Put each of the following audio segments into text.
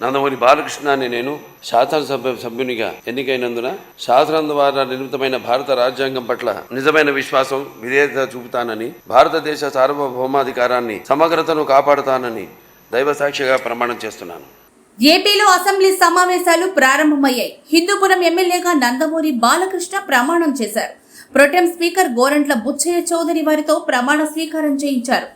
నందమూరి బాలకృష్ణ అని నేను శాసనసభ సభ్యునిగా ఎన్నికైనందున శాసనం ద్వారా నిర్మితమైన భారత రాజ్యాంగం పట్ల నిజమైన విశ్వాసం విధేయత చూపుతానని భారతదేశ సార్వభౌమాధికారాన్ని సమగ్రతను కాపాడుతానని దైవ సాక్షిగా ప్రమాణం చేస్తున్నాను. ఏపీలో అసెంబ్లీ సమావేశాలు ప్రారంభమయ్యాయి. హిందూపురం ఎమ్మెల్యేగా నందమూరి బాలకృష్ణ ప్రమాణం చేశారు. Pro tem speaker Gorantla Butchaiah Chowdary వారితో ప్రమాణ స్వీకారం చేయించారు.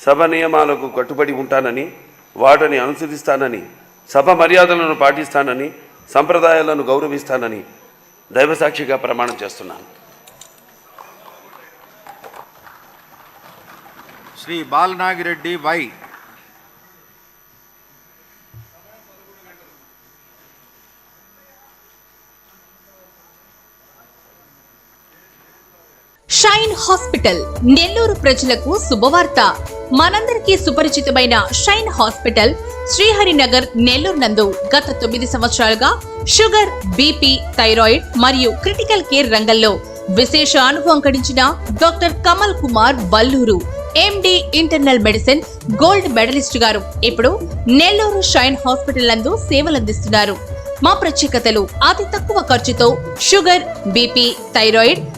సభ నియమాలకు కట్టుబడి ఉంటానని వాటిని అనుసరిస్తానని సభ మర్యాదలను పాటిస్తానని సంప్రదాయాలను గౌరవిస్తానని దైవసాక్షిగా ప్రమాణం చేస్తున్నాను. Shri Balanagireddy Y Shine Hospital Nellore ప్రజలకు శుభవార్త. మనందరికీ సుపరిచితమైన షైన్ హాస్పిటల్ శ్రీహరినగర్ నెల్లూరు నందు గత తొమ్మిది సంవత్సరాలుగా షుగర్ బీపీ థైరాయిడ్ మరియు క్రిటికల్ కేర్ రంగంలో విశేష అనుభవం గడించిన doctor Kamal Kumar Balluru MD internal medicine gold medalist garu ఇప్పుడు నెల్లూరు షైన్ హాస్పిటల్ నందు సేవలందిస్తున్నారు. మా ప్రత్యేకతలు అతి తక్కువ ఖర్చుతో షుగర్ బీపీ థైరాయిడ్